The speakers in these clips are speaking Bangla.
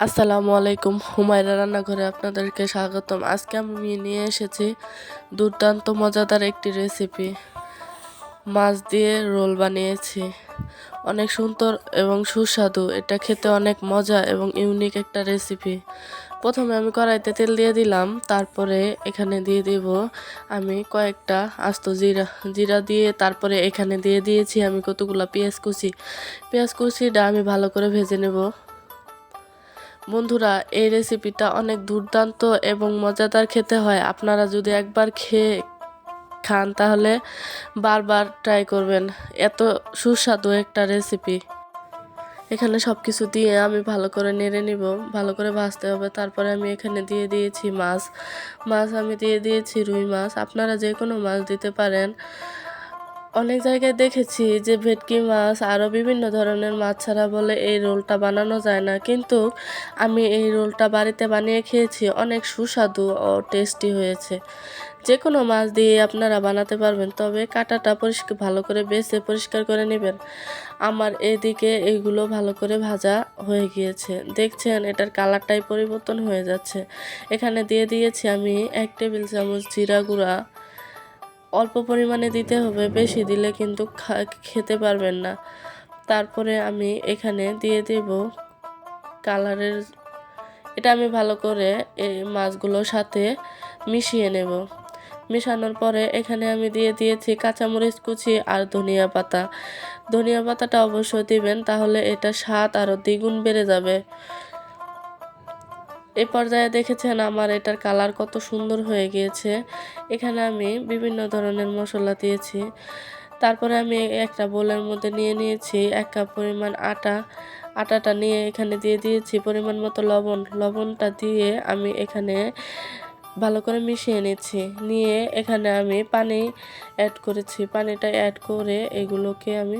আসসালামু আলাইকুম। হুমায়রা রান্নাঘরে আপনাদেরকে স্বাগতম। আজকে আমি নিয়ে এসেছি দুর্দান্ত, মজাদার একটি রেসিপি মাছ দিয়ে রোল বানিয়েছি। অনেক সুন্দর এবং সুস্বাদু। এটা খেতে অনেক মজা এবং ইউনিক একটা রেসিপি প্রথমে আমি কড়াইতে তেল দিয়ে দিলাম। তারপরে এখানে দিয়ে দিব আমি কয়েকটা আস্ত জিরা। জিরা দিয়ে তারপরে এখানে দিয়ে দিয়েছি আমি কতগুলো পেঁয়াজ কুচি। পেঁয়াজ কুচিটা আমি ভালো করে ভেজে নেব। বন্ধুরা, এই রেসিপিটা অনেক দুর্দান্ত এবং মজাদার খেতে হয়। আপনারা যদি একবার খেয়ে খান, তাহলে বারবার ট্রাই করবেন। এত সুস্বাদু একটা রেসিপি এখানে সব কিছু দিয়ে আমি ভালো করে নেড়ে নিব। ভালো করে ভাজতে হবে। তারপরে আমি এখানে দিয়ে দিয়েছি মাছ। মাছ আমি দিয়ে দিয়েছি রুই মাছ। আপনারা যে কোনো মাছ দিতে পারেন। অনেক জায়গায় দেখেছি যে ভেটকি মাছ আরও বিভিন্ন ধরনের মাছ ছাড়া বলে এই রোলটা বানানো যায় না। কিন্তু আমি এই রোলটা বাড়িতে বানিয়ে খেয়েছি, অনেক সুস্বাদু ও টেস্টি হয়েছে। যে কোনো মাছ দিয়ে আপনারা বানাতে পারবেন, তবে কাটাটা পরিষ্কার ভালো করে বেছে পরিষ্কার করে নেবেন। আমার এদিকে এইগুলো ভালো করে ভাজা হয়ে গিয়েছে। দেখছেন, এটার কালারটাই পরিবর্তন হয়ে যাচ্ছে। এখানে দিয়ে দিয়েছি আমি এক টেবিল চামচ জিরা গুঁড়া অল্প পরিমাণে দিতে হবে, বেশি দিলে কিন্তু খেতে পারবেন না। তারপরে আমি এখানে দিয়ে দেব কালারের, এটা আমি ভালো করে এই মাছগুলোর সাথে মিশিয়ে নেব। মিশানোর পরে এখানে আমি দিয়ে দিয়েছি কাঁচামরিচ কুচি আর ধনিয়া পাতা। ধনিয়া পাতাটা অবশ্যই দিবেন, তাহলে এটা স্বাদ আরও দ্বিগুণ বেড়ে যাবে। এই পর্যায়ে দেখেছেন আমার এটার কালার কত সুন্দর হয়ে গিয়েছে। এখানে আমি বিভিন্ন ধরনের মশলা দিয়েছি। তারপরে আমি একটা বোলের মধ্যে নিয়ে নিয়েছি এক কাপ পরিমাণ আটা। আটাটা নিয়ে এখানে দিয়ে দিয়েছি পরিমাণ মতো লবণ। লবণটা দিয়ে আমি এখানে ভালো করে মিশিয়ে নিচ্ছি। নিয়ে এখানে আমি পানি অ্যাড করেছি। পানিটা অ্যাড করে এগুলোকে আমি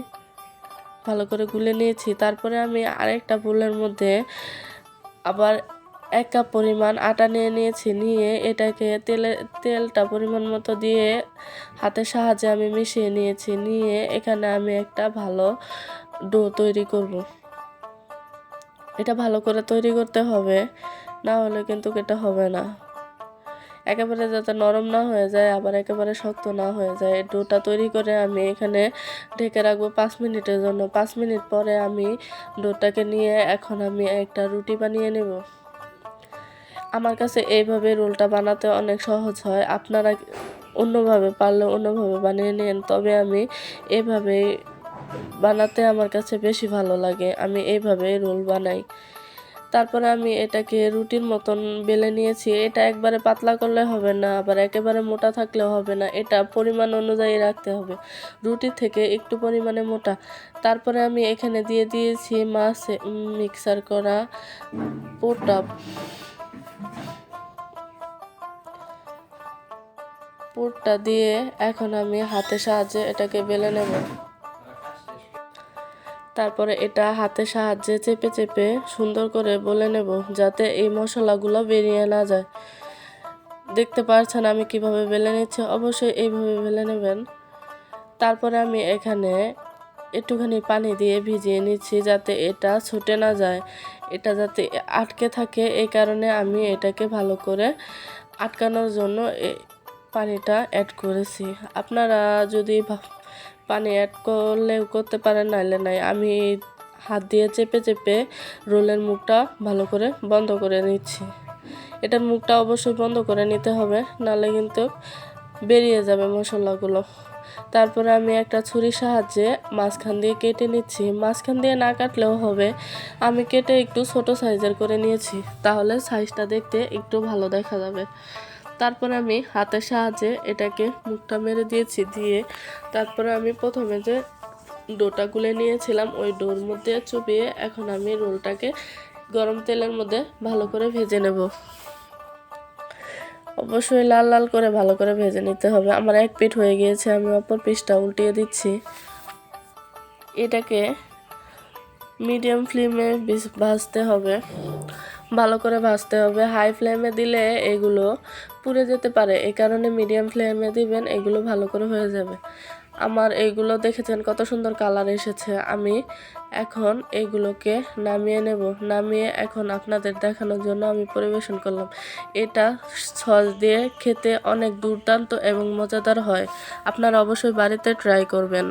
ভালো করে গুলে নিয়েছি। তারপরে আমি আরেকটা বোলের মধ্যে আবার এক কাপ পরিমাণ আটা নিয়ে নিয়েছি, নিয়ে এটাকে তেলে, তেলটা পরিমাণ মতো দিয়ে হাতের সাহায্যে আমি মিশিয়ে নিয়েছি, নিয়ে এখানে আমি একটা ভালো ডো তৈরি করব। এটা ভালো করে তৈরি করতে হবে, না হলে কিন্তু এটা হবে না। একেবারে যাতে নরম না হয়ে যায়, আবার একেবারে শক্ত না হয়ে যায় ডোটা তৈরি করে আমি এখানে ঢেকে রাখব পাঁচ মিনিটের জন্য। পাঁচ মিনিট পরে আমি ডোটাকে নিয়ে এখন আমি একটা রুটি বানিয়ে নেব। আমার কাছে এইভাবে রোলটা বানাতে অনেক সহজ হয়। আপনারা অন্যভাবে পারলে অন্যভাবে বানিয়ে নেন, তবে আমি এভাবে বানাতে আমার কাছে বেশি ভালো লাগে। আমি এইভাবে রোল বানাই। তারপরে আমি এটাকে রুটির মতন বেলে নিয়েছি। এটা একবারে পাতলা করলে হবে না, আবার একেবারে মোটা থাকলেও হবে না। এটা পরিমাণ অনুযায়ী রাখতে হবে। রুটি থেকে একটু পরিমাণে মোটা। তারপরে আমি এখানে দিয়ে দিয়েছি মাছ মিক্সার করা পোটা। পুরটা দিয়ে এখন আমি হাতের সাহায্যে এটাকে বেলে নেব। তারপরে এটা হাতের সাহায্যে চেপে চেপে সুন্দর করে বলে নেব যাতে এই মশলাগুলো বেরিয়ে না যায়। দেখতে পারছেন আমি কীভাবে বেলে নিচ্ছি? অবশ্যই এইভাবে বেলে নেবেন। তারপরে আমি এখানে একটুখানি পানি দিয়ে ভিজিয়ে নিচ্ছি যাতে এটা ছুটে না যায়। এটা যাতে আটকে থাকে, এই কারণে আমি এটাকে ভালো করে আটকানোর জন্য পানিটা অ্যাড করেছি। আপনারা যদি পানি অ্যাড করলেও করতে পারেন, নাইলে নাই। আমি হাত দিয়ে চেপে চেপে রোলের মুখটা ভালো করে বন্ধ করে নিচ্ছি। এটার মুখটা অবশ্যই বন্ধ করে নিতে হবে নাহলে কিন্তু বেরিয়ে যাবে মশলাগুলো। তারপরে আমি একটা ছুরির সাহায্যে মাঝখান দিয়ে কেটে নিচ্ছি। মাঝখান দিয়ে না কাটলেও হবে। আমি কেটে একটু ছোট সাইজের করে নিয়েছি। তাহলে সাইজটা দেখতে একটু ভালো দেখা যাবে। তারপরে আমি হাতের সাহায্যে এটাকে মুখটা মেরে দিয়েছি, দিয়ে তারপরে আমি প্রথমে যে ডোটা গুলে নিয়েছিলাম, ওই ডোর মধ্যে চুপিয়ে এখন আমি রোলটাকে গরম তেলের মধ্যে ভালো করে ভেজে নেব। অবশ্যই লাল লাল করে ভালো করে ভেজে নিতে হবে। আমার এক পিঠ হয়ে গিয়েছে, আমি অপর পিসটা উল্টিয়ে দিচ্ছি। এটাকে মিডিয়াম ফ্লেমে ভাজতে হবে, ভালো করে ভাজতে হবে। হাই ফ্লেমে দিলে এগুলো পুড়ে যেতে পারে এই কারণে মিডিয়াম ফ্লেমে দিবেন, এগুলো ভালো করে হয়ে যাবে। আমার এইগুলো দেখেছেন কত সুন্দর কালার এসেছে। আমি এখন এগুলোকে নামিয়ে নেব। নামিয়ে এখন আপনাদের দেখানোর জন্য আমি পরিবেশন করলাম। এটা সস দিয়ে খেতে অনেক দুর্দান্ত এবং মজাদার হয়। আপনারা অবশ্যই বাড়িতে ট্রাই করবেন।